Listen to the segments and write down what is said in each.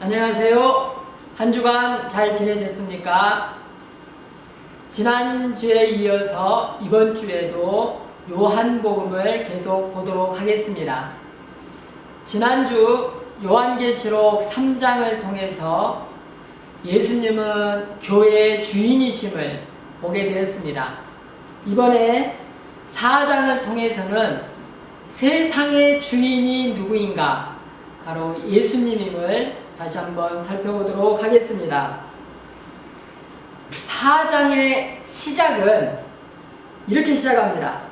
안녕하세요. 한 주간 잘 지내셨습니까? 지난주에 이어서 이번 주에도 요한복음을 계속 보도록 하겠습니다. 지난주 요한계시록 3장을 통해서 예수님은 교회의 주인이심을 보게 되었습니다. 이번에 4장을 통해서는 세상의 주인이 누구인가? 바로 예수님임을 다시 한번 살펴보도록 하겠습니다. 4장의 시작은 이렇게 시작합니다.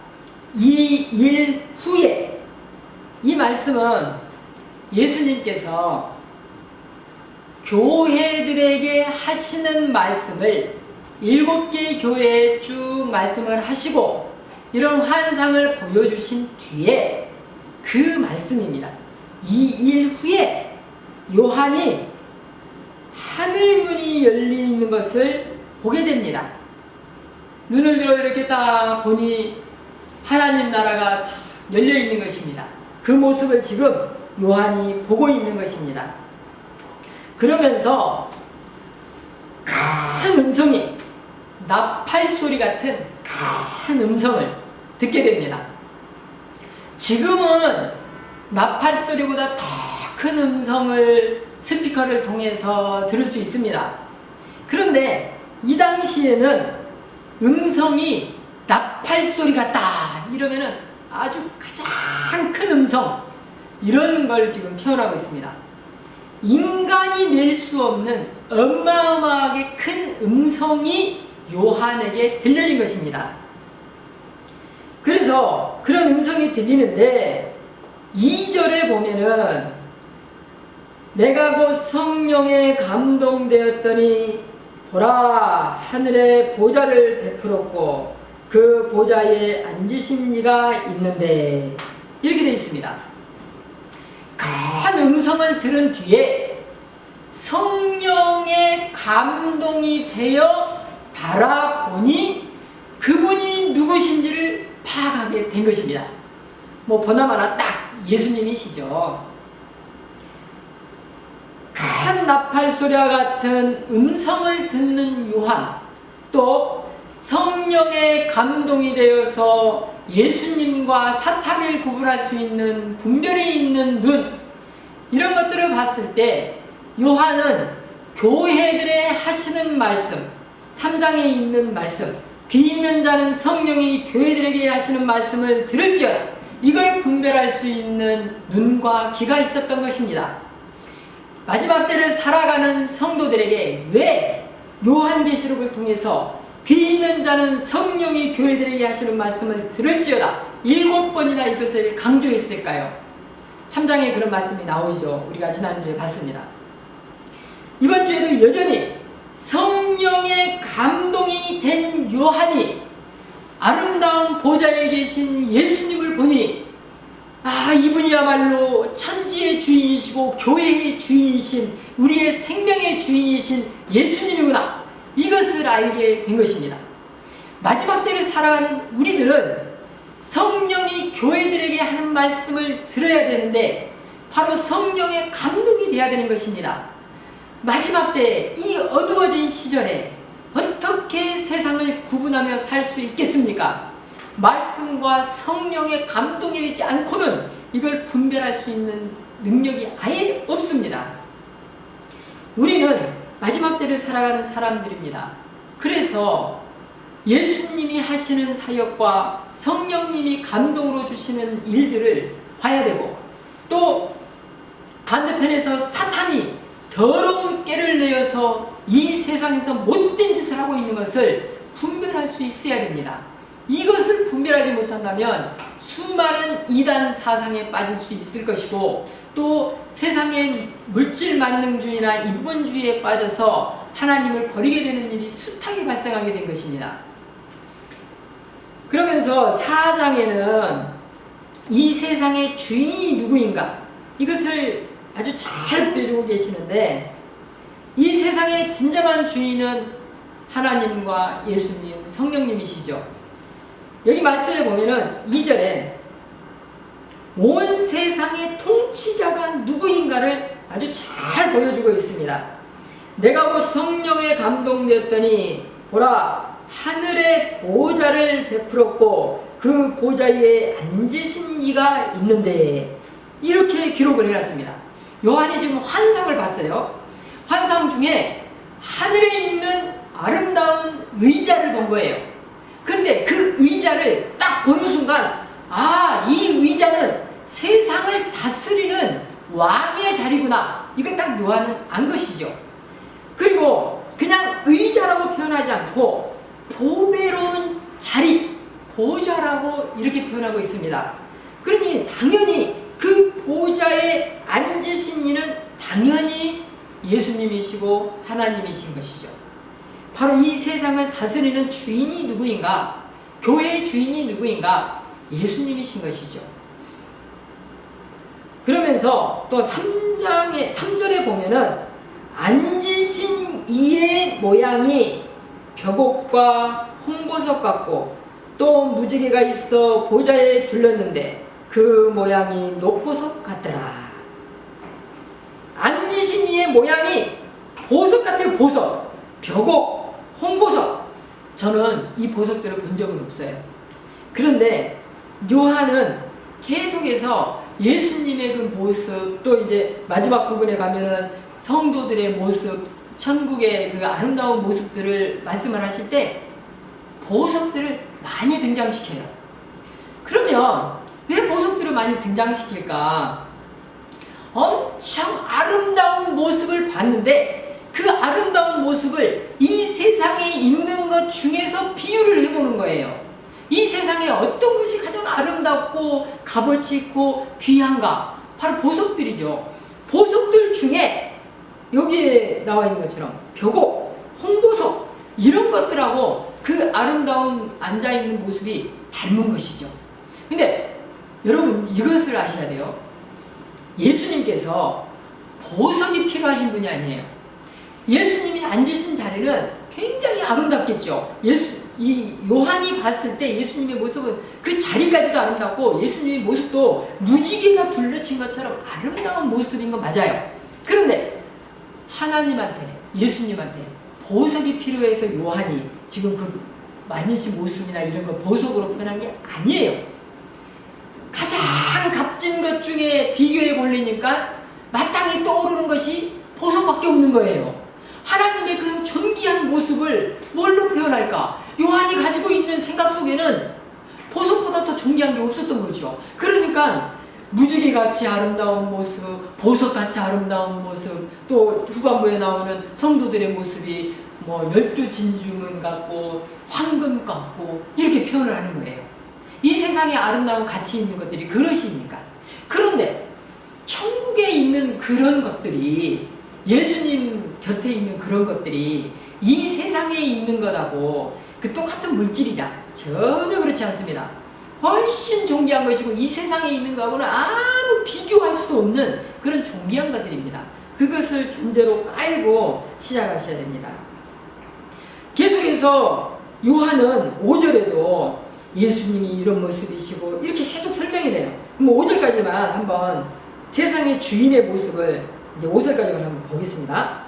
이 일 후에 이 말씀은 예수님께서 교회들에게 하시는 말씀을 일곱 개 교회에 쭉 말씀을 하시고 이런 환상을 보여주신 뒤에 그 말씀입니다. 이 일 후에 요한이 하늘문이 열리 있는 것을 보게 됩니다. 눈을 들어 이렇게 딱 보니 하나님 나라가 다 열려 있는 것입니다. 그 모습을 지금 요한이 보고 있는 것입니다. 그러면서 큰 음성이 나팔 소리 같은 큰 음성을 듣게 됩니다. 지금은 나팔 소리보다 더 큰 음성을 스피커를 통해서 들을 수 있습니다. 그런데 이 당시에는 음성이 나팔 소리 같다 이러면은 아주 가장 큰 음성 이런 걸 지금 표현하고 있습니다. 인간이 낼 수 없는 어마어마하게 큰 음성이 요한에게 들려진 것입니다. 그래서 그런 음성이 들리는데 2절에 보면은 내가 곧 성령에 감동되었더니 보라 하늘에 보좌를 베풀었고 그 보좌에 앉으신 이가 있는데 이렇게 되어 있습니다. 큰 음성을 들은 뒤에 성령의 감동이 되어 바라보니 그분이 누구신지를 파악하게 된 것입니다. 뭐 보나마나 딱 예수님이시죠. 큰 나팔 소리와 같은 음성을 듣는 요한 또 성령의 감동이 되어서 예수님과 사탄을 구분할 수 있는 분별이 있는 눈 이런 것들을 봤을 때 요한은 교회들의 하시는 말씀 3장에 있는 말씀 귀 있는 자는 성령이 교회들에게 하시는 말씀을 들을지어다 이걸 분별할 수 있는 눈과 귀가 있었던 것입니다. 마지막 때를 살아가는 성도들에게 왜 요한계시록을 통해서 귀 있는 자는 성령이 교회들에게 하시는 말씀을 들을지어다 일곱 번이나 이것을 강조했을까요? 3장에 그런 말씀이 나오죠. 우리가 지난주에 봤습니다. 이번 주에도 여전히 성령의 감동이 된 요한이 아름다운 보좌에 계신 예수님을 보니 아, 이분이야말로 천지의 주인이시고 교회의 주인이신 우리의 생명의 주인이신 예수님이구나. 이것을 알게 된 것입니다. 마지막 때를 살아가는 우리들은 성령이 교회들에게 하는 말씀을 들어야 되는데 바로 성령의 감동이 되어야 되는 것입니다. 마지막 때 이 어두워진 시절에 어떻게 세상을 구분하며 살 수 있겠습니까? 말씀과 성령의 감동이 되지 않고는 이걸 분별할 수 있는 능력이 아예 없습니다. 우리는 마지막 때를 살아가는 사람들입니다. 그래서 예수님이 하시는 사역과 성령님이 감동으로 주시는 일들을 봐야 되고 또 반대편에서 사탄이 더러운 깨를 내어서 이 세상에서 못된 짓을 하고 있는 것을 분별할 수 있어야 됩니다. 이것을 분별하지 못한다면 수많은 이단 사상에 빠질 수 있을 것이고 또 세상의 물질 만능주의나 인본주의에 빠져서 하나님을 버리게 되는 일이 숱하게 발생하게 된 것입니다. 그러면서 4장에는 이 세상의 주인이 누구인가 이것을 아주 잘 보여주고 계시는데 이 세상의 진정한 주인은 하나님과 예수님, 성령님이시죠. 여기 말씀에 보면은 2절에 온 세상의 통치자가 누구인가를 아주 잘 보여주고 있습니다. 내가 곧 성령에 감동되었더니 보라 하늘의 보좌를 베풀었고 그 보좌 위에 앉으신 이가 있는데 이렇게 기록을 해놨습니다. 요한이 지금 환상을 봤어요. 환상 중에 하늘에 있는 아름다운 의자를 본 거예요. 근데 그 의자를 딱 보는 순간 아, 이 의자는 세상을 다스리는 왕의 자리구나. 이걸 딱 요한은 안 것이죠. 그리고 그냥 의자라고 표현하지 않고 보배로운 자리, 보좌라고 이렇게 표현하고 있습니다. 그러니 당연히 그 보좌에 앉으신 이는 당연히 예수님이시고 하나님이신 것이죠. 바로 이 세상을 다스리는 주인이 누구인가? 교회의 주인이 누구인가? 예수님이신 것이죠. 그러면서 또 3장에 3절에 보면은 앉으신 이의 모양이 벽옥과 홍보석 같고 또 무지개가 있어 보좌에 둘렀는데 그 모양이 녹보석 같더라. 앉으신 이의 모양이 보석 같아요, 보석. 벽옥, 홍보석. 저는 이 보석들을 본 적은 없어요. 그런데 요한은 계속해서 예수님의 그 모습, 또 이제 마지막 부분에 가면은 성도들의 모습, 천국의 그 아름다운 모습들을 말씀을 하실 때 보석들을 많이 등장시켜요. 그러면 왜 보석들을 많이 등장시킬까? 엄청 아름다운 모습을 봤는데 그 아름다운 모습을 이 세상에 있는 것 중에서 비유를 해보는 거예요. 이 세상에 어떤 것이 가장 아름답고 값어치 있고 귀한가? 바로 보석들이죠. 보석들 중에 여기에 나와 있는 것처럼 벽옥, 홍보석 이런 것들하고 그 아름다운 앉아 있는 모습이 닮은 것이죠. 근데 여러분 이것을 아셔야 돼요. 예수님께서 보석이 필요하신 분이 아니에요. 예수님이 앉으신 자리는 굉장히 아름답겠죠. 예수 이 요한이 봤을 때 예수님의 모습은 그 자리까지도 아름답고 예수님의 모습도 무지개가 둘러친 것처럼 아름다운 모습인 거 맞아요. 그런데 하나님한테 예수님한테 보석이 필요해서 요한이 지금 그 만니신 모습이나 이런 거 보석으로 표현한 게 아니에요. 가장 값진 것 중에 비교에 걸리니까 마땅히 떠오르는 것이 보석밖에 없는 거예요. 하나님의 그 존귀한 모습을 뭘로 표현할까? 요한이 가지고 있는 생각 속에는 보석보다 더 존귀한 게 없었던 거죠. 그러니까 무지개 같이 아름다운 모습, 보석 같이 아름다운 모습, 또 후반부에 나오는 성도들의 모습이 뭐 열두 진주문 같고 황금 같고 이렇게 표현을 하는 거예요. 이 세상에 아름다운 가치 있는 것들이 그것이니까. 그런데 천국에 있는 그런 것들이 예수님 곁에 있는 그런 것들이 이 세상에 있는 것하고 그 똑같은 물질이냐? 전혀 그렇지 않습니다. 훨씬 존귀한 것이고 이 세상에 있는 것하고는 아무 비교할 수도 없는 그런 존귀한 것들입니다. 그것을 전제로 깔고 시작하셔야 됩니다. 계속해서 요한은 5절에도 예수님이 이런 모습이시고 이렇게 계속 설명이 돼요. 그럼 5절까지만 한번 세상의 주인의 모습을 이제 5절까지만 한번 보겠습니다.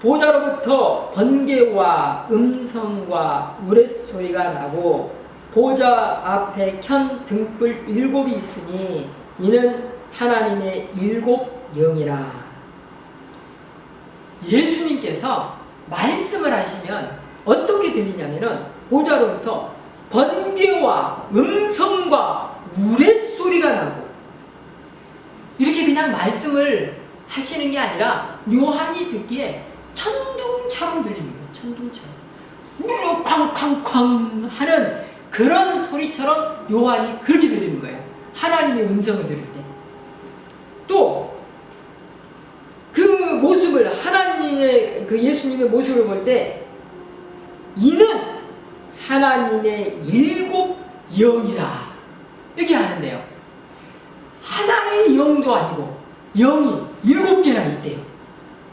보좌로부터 번개와 음성과 우레소리가 나고 보좌 앞에 켠 등불 일곱이 있으니 이는 하나님의 일곱 영이라. 예수님께서 말씀을 하시면 어떻게 들리냐면은 보좌로부터 번개와 음성과 우레소리가 나고 이렇게 그냥 말씀을 하시는 게 아니라 요한이 듣기에 천둥처럼 들리는 거예요. 천둥처럼. 우르 쾅쾅쾅 하는 그런 소리처럼 요한이 그렇게 들리는 거예요. 하나님의 음성을 들을 때. 또 그 모습을 하나님의 그 예수님의 모습을 볼 때 이는 하나님의 일곱 영이라 이렇게 하는데요. 하나의 영도 아니고 영이 일곱 개나 있대요.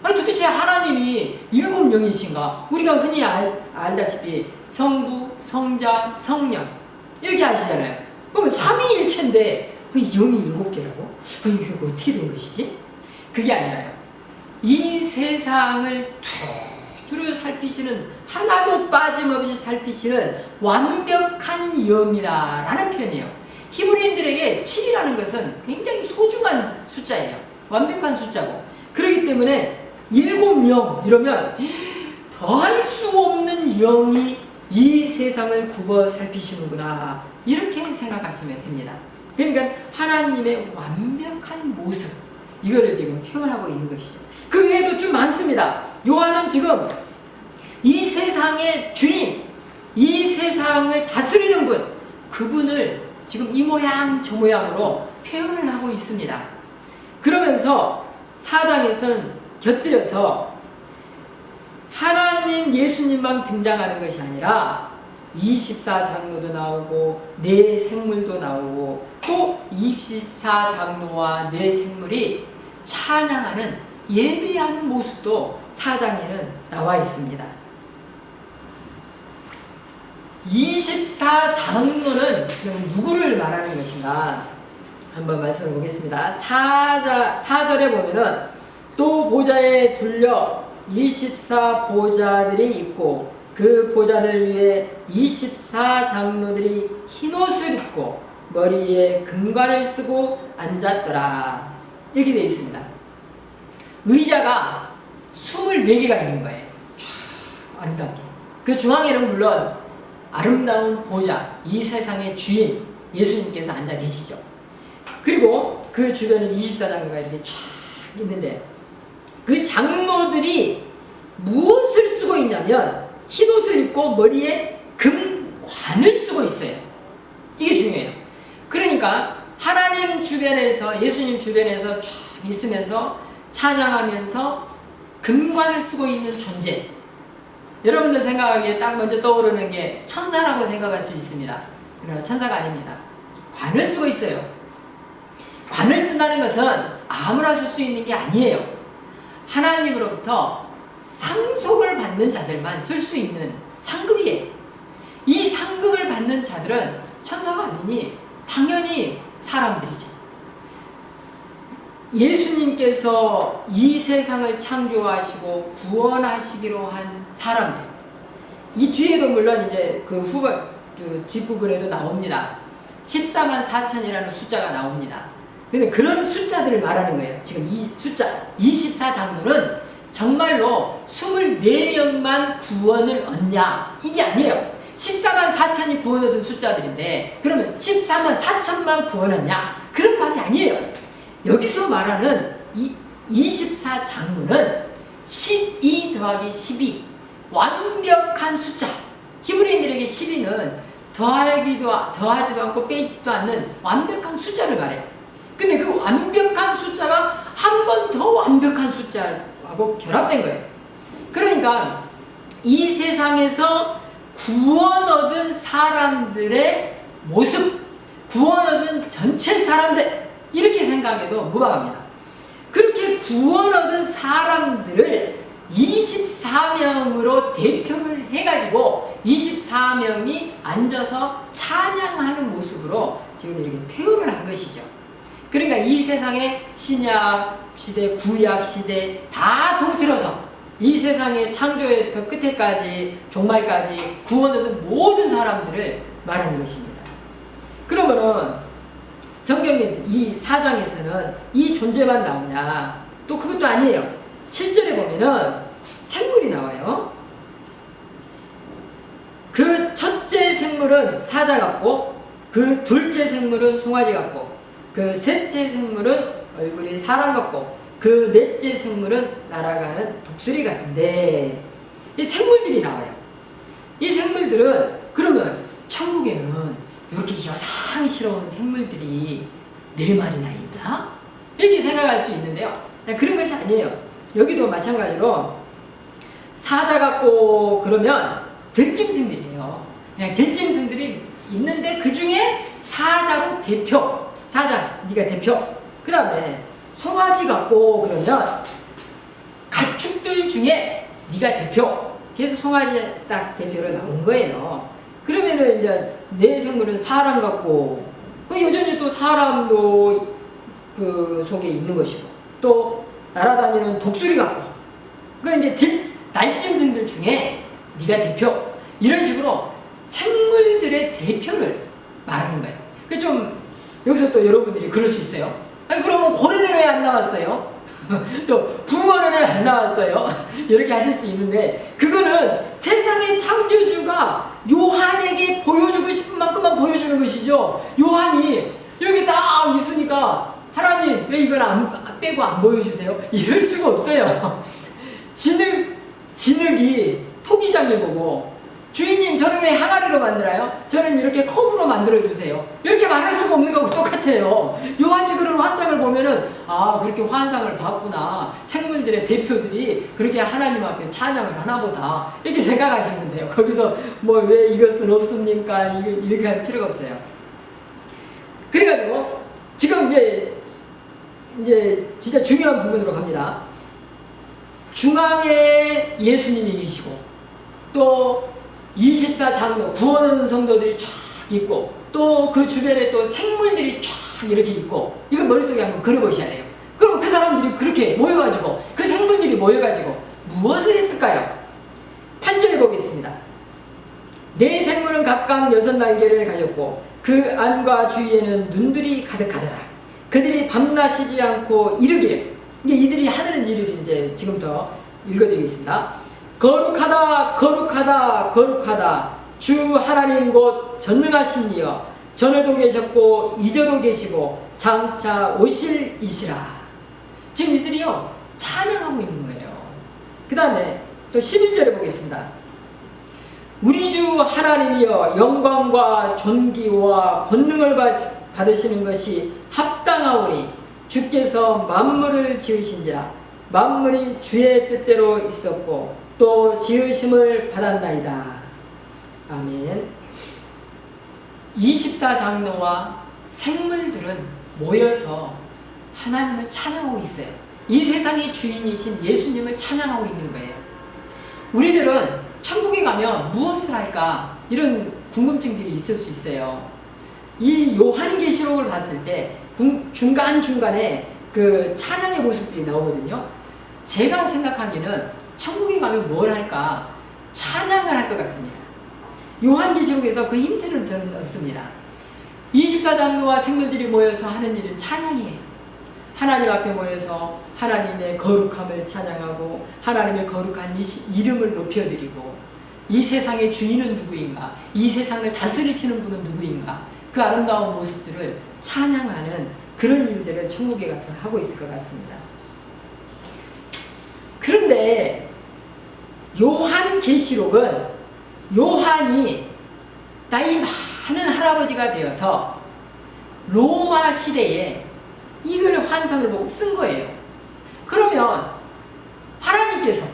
아니 도대체 하나님이 일곱 영이신가? 우리가 흔히 알, 알다시피 성부, 성자, 성령 이렇게 아시잖아요. 그러면 삼위일체인데 그 영이 일곱 개라고? 이거 어떻게 된 것이지? 그게 아니라요. 이 세상을 두루 살피시는 하나도 빠짐없이 살피시는 완벽한 영이다 라는 표현이에요. 히브리인들에게 7이라는 것은 굉장히 소중한 숫자예요. 완벽한 숫자고. 그렇기 때문에 일곱 명 이러면 더할 수 없는 영이 이 세상을 굽어 살피시는구나. 이렇게 생각하시면 됩니다. 그러니까 하나님의 완벽한 모습 이거를 지금 표현하고 있는 것이죠. 그 외에도 좀 많습니다. 요한은 지금 이 세상의 주인, 이 세상을 다스리는 분, 그분을 지금 이 모양 저 모양으로 표현을 하고 있습니다. 그러면서 사장에서는 곁들여서 하나님 예수님만 등장하는 것이 아니라 24장로도 나오고 네 생물도 나오고 또 24장로와 네 생물이 찬양하는 예배하는 모습도 사장에는 나와 있습니다. 24장로는 그럼 누구를 말하는 것인가? 한번 말씀해 보겠습니다. 4자, 4절에 보면은 또 보좌에 둘려 24 보좌들이 있고 그 보좌들 위에 24장로들이 흰옷을 입고 머리에 금관을 쓰고 앉았더라. 이렇게 되어 있습니다. 의자가 24개가 있는 거예요. 쫙 아름답게. 그 중앙에는 물론 아름다운 보좌, 이 세상의 주인 예수님께서 앉아 계시죠. 그리고 그 주변은 24장로가 이렇게 쫙 있는데 그 장로들이 무엇을 쓰고 있냐면 흰옷을 입고 머리에 금관을 쓰고 있어요. 이게 중요해요. 그러니까 하나님 주변에서 예수님 주변에서 쫙 있으면서 찬양하면서 금관을 쓰고 있는 존재. 여러분들 생각하기에 딱 먼저 떠오르는 게 천사라고 생각할 수 있습니다. 그러나 천사가 아닙니다. 관을 쓰고 있어요. 관을 쓴다는 것은 아무나 쓸 수 있는 게 아니에요. 하나님으로부터 상속을 받는 자들만 쓸 수 있는 상급이에요. 이 상급을 받는 자들은 천사가 아니니 당연히 사람들이죠. 예수님께서 이 세상을 창조하시고 구원하시기로 한 사람들. 이 뒤에도 물론 이제 그 후반, 그 뒷부분에도 나옵니다. 14만 4천이라는 숫자가 나옵니다. 근데 그런 숫자들을 말하는 거예요. 지금 이 숫자, 24장로는 정말로 24명만 구원을 얻냐? 이게 아니에요. 14만 4천이 구원 얻은 숫자들인데, 그러면 14만 4천만 구원했냐? 그런 말이 아니에요. 여기서 말하는 이 24장로는 12 더하기 12 완벽한 숫자 히브리인들에게 12는 더하기도 더하지도 않고 빼지도 않는 완벽한 숫자를 말해요. 근데 그 완벽한 숫자가 한 번 더 완벽한 숫자하고 결합된 거예요. 그러니까 이 세상에서 구원 얻은 사람들의 모습, 구원 얻은 전체 사람들 이렇게 생각해도 무방합니다. 그렇게 구원 얻은 사람들을 24명으로 대표를 해가지고 24명이 앉아서 찬양하는 모습으로 지금 이렇게 표현을 한 것이죠. 그러니까 이 세상의 신약 시대, 구약 시대 다 통틀어서 이 세상의 창조의 그 끝에까지 종말까지 구원 얻은 모든 사람들을 말하는 것입니다. 그러면은 성경에서 이 사장에서는 이 존재만 나오냐? 또 그것도 아니에요. 7절에 보면은 생물이 나와요. 그 첫째 생물은 사자 같고 그 둘째 생물은 송아지 같고 그 셋째 생물은 얼굴이 사람 같고 그 넷째 생물은 날아가는 독수리 같은데 이 생물들이 나와요. 이 생물들은 그러면 천국에는 이렇게 여상스러운 생물들이 네 마리나 있다? 이렇게 생각할 수 있는데요. 그런 것이 아니에요. 여기도 마찬가지로 사자 같고 그러면 들짐승들이에요. 그냥 들짐승들이 있는데 그 중에 사자로 대표, 네가 대표. 그 다음에 송아지 같고 그러면 가축들 중에 네가 대표. 그래서 송아지 딱 대표로 나온 거예요. 그러면은 이제 내 생물은 사람 같고 그 여전히 또 사람도 그 속에 있는 것이고 또 날아다니는 독수리 같고 그 이제 들, 날짐승들 중에 네가 대표 이런 식으로 생물들의 대표를 말하는 거예요. 그좀 여기서 또 여러분들이 그럴 수 있어요. 아니 그러면 고래는 왜 안 나왔어요? 또 붕어는 왜 안 나왔어요? 이렇게 하실 수 있는데 그거는 세상의 창조주가 요한에게 보여주고 싶은 만큼만 보여주는 것이죠. 요한이 여기 딱 있으니까 하나님 왜 이걸 안 빼고 안 보여주세요? 이럴 수가 없어요. 진흙 진흙이 토기장에 보고 주인님 저는 왜 항아리로 만들어요? 저는 이렇게 컵으로 만들어 주세요. 이렇게 말할 수가 없는 거하고 똑같아요. 요한이 그런 환상을 보면은 아 그렇게 환상을 봤구나. 생물들의 대표들이 그렇게 하나님 앞에 찬양을 하나 보다 이렇게 생각하시면 돼요. 거기서 뭐 왜 이것은 없습니까? 이렇게 할 필요가 없어요. 그래가지고 지금 이제 이제 진짜 중요한 부분으로 갑니다. 중앙에 예수님이 계시고 또 24장로 구원하는 성도들이 쫙 있고 또 그 주변에 또 생물들이 쫙 이렇게 있고 이거 머릿속에 한번 그려보셔야 돼요. 그럼 그 사람들이 그렇게 모여가지고 그 생물들이 모여가지고 무엇을 했을까요? 8절에 보겠습니다. 네 생물은 각각 여섯 날개를 가졌고 그 안과 주위에는 눈들이 가득하더라. 그들이 밤낮 쉬지 않고 이르기를 이게 이들이 하는 일을 이제 지금부터 읽어드리겠습니다. 거룩하다 거룩하다 거룩하다. 주 하나님 곧 전능하신 이여. 전에도 계셨고 이제도 계시고 장차 오실 이시라. 지금 이들이요 찬양하고 있는 거예요. 그 다음에 또 11절에 보겠습니다. 우리 주 하나님이여 영광과 존귀와 권능을 받- 받으시는 것이 합당하오니 주께서 만물을 지으신지라. 만물이 주의 뜻대로 있었고 또 지으심을 받았나이다. 아멘. 24장로와 생물들은 모여서 하나님을 찬양하고 있어요. 이 세상의 주인이신 예수님을 찬양하고 있는 거예요. 우리들은 천국에 가면 무엇을 할까? 이런 궁금증들이 있을 수 있어요. 이 요한계시록을 봤을 때 중간중간에 그 찬양의 모습들이 나오거든요. 제가 생각하기에는 천국에 가면 뭘 할까? 찬양을 할 것 같습니다. 요한계시록에서 그 힌트를 저는 얻습니다. 24장로와 생물들이 모여서 하는 일은 찬양이에요. 하나님 앞에 모여서 하나님의 거룩함을 찬양하고 하나님의 거룩한 이- 이름을 높여드리고 이 세상의 주인은 누구인가? 이 세상을 다스리시는 분은 누구인가? 그 아름다운 모습들을 찬양하는 그런 일들을 천국에 가서 하고 있을 것 같습니다. 그런데 요한 계시록은 요한이 나이 많은 할아버지가 되어서 로마 시대에 이걸 환상을 보고 쓴 거예요. 그러면 하나님께서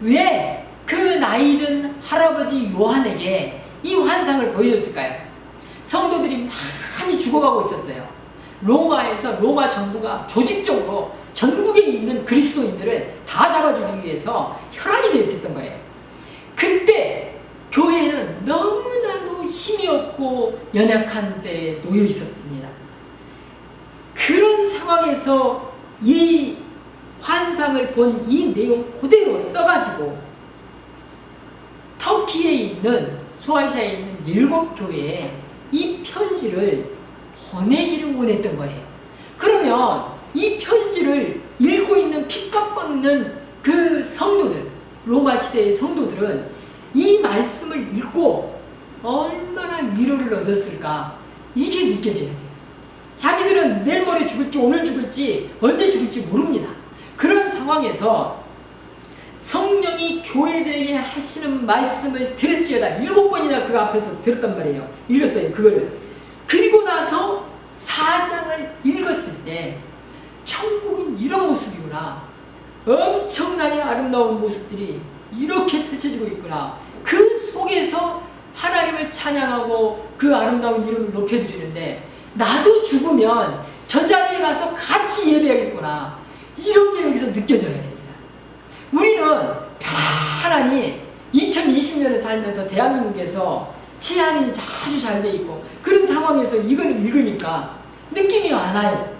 왜 그 나이든 할아버지 요한에게 이 환상을 보여줬을까요? 성도들이 많이 죽어가고 있었어요. 로마에서 로마 정부가 조직적으로 전국에 있는 그리스도인들을 다 잡아 주기 위해서 혈안이 되어 있었던 거예요. 그때 교회는 너무나도 힘이 없고 연약한 데에 놓여 있었습니다. 그런 상황에서 이 환상을 본 이 내용 그대로 써가지고 터키에 있는 소아시아에 있는 일곱 교회에 이 편지를 보내기를 원했던 거예요. 그러면 이 편지를 읽고 있는 핍박받는 그 성도들, 로마 시대의 성도들은 이 말씀을 읽고 얼마나 위로를 얻었을까 이게 느껴져야 돼요. 자기들은 내일 모레 죽을지 오늘 죽을지 언제 죽을지 모릅니다. 그런 상황에서 성령이 교회들에게 하시는 말씀을 들을지어다 일곱 번이나 그 앞에서 들었단 말이에요. 읽었어요. 그거를. 그리고 나서 사장을 읽었을 때 천국은 이런 모습이구나. 엄청나게 아름다운 모습들이 이렇게 펼쳐지고 있구나. 그 속에서 하나님을 찬양하고 그 아름다운 이름을 높여드리는데 나도 죽으면 저 자리에 가서 같이 예배하겠구나. 이런 게 여기서 느껴져야 됩니다. 우리는 편안히 2020년을 살면서 대한민국에서 치안이 아주 잘 돼 있고 그런 상황에서 이걸 읽으니까 느낌이 안 와요.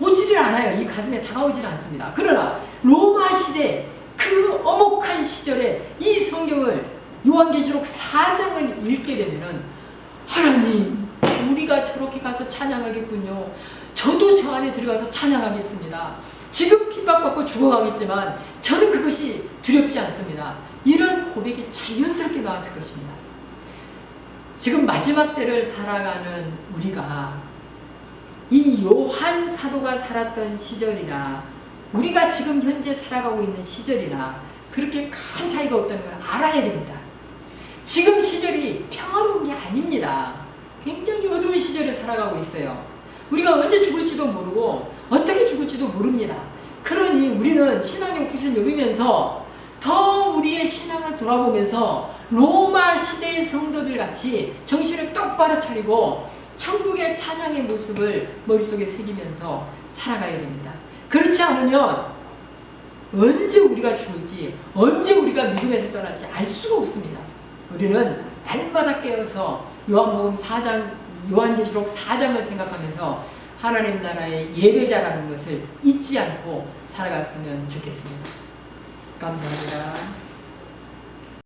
오지를 않아요. 이 가슴에 다가오질 않습니다. 그러나 로마 시대 그 어목한 시절에 이 성경을 요한계시록 4장을 읽게 되면은 하나님 우리가 저렇게 가서 찬양하겠군요. 저도 저 안에 들어가서 찬양하겠습니다. 지금 핍박받고 죽어가겠지만 저는 그것이 두렵지 않습니다. 이런 고백이 자연스럽게 나왔을 것입니다. 지금 마지막 때를 살아가는 우리가 이 요한 사도가 살았던 시절이나 우리가 지금 현재 살아가고 있는 시절이나 그렇게 큰 차이가 없다는 걸 알아야 됩니다. 지금 시절이 평화로운 게 아닙니다. 굉장히 어두운 시절에 살아가고 있어요. 우리가 언제 죽을지도 모르고 어떻게 죽을지도 모릅니다. 그러니 우리는 신앙의 옷깃을 여비면서 더 우리의 신앙을 돌아보면서 로마 시대의 성도들 같이 정신을 똑바로 차리고 천국의 찬양의 모습을 머릿속에 새기면서 살아가야 됩니다. 그렇지 않으면 언제 우리가 죽을지 언제 우리가 믿음에서 떠날지 알 수가 없습니다. 우리는 날마다 깨어서 요한복음 4장 요한계시록 4장을 생각하면서 하나님 나라의 예배자라는 것을 잊지 않고 살아갔으면 좋겠습니다. 감사합니다.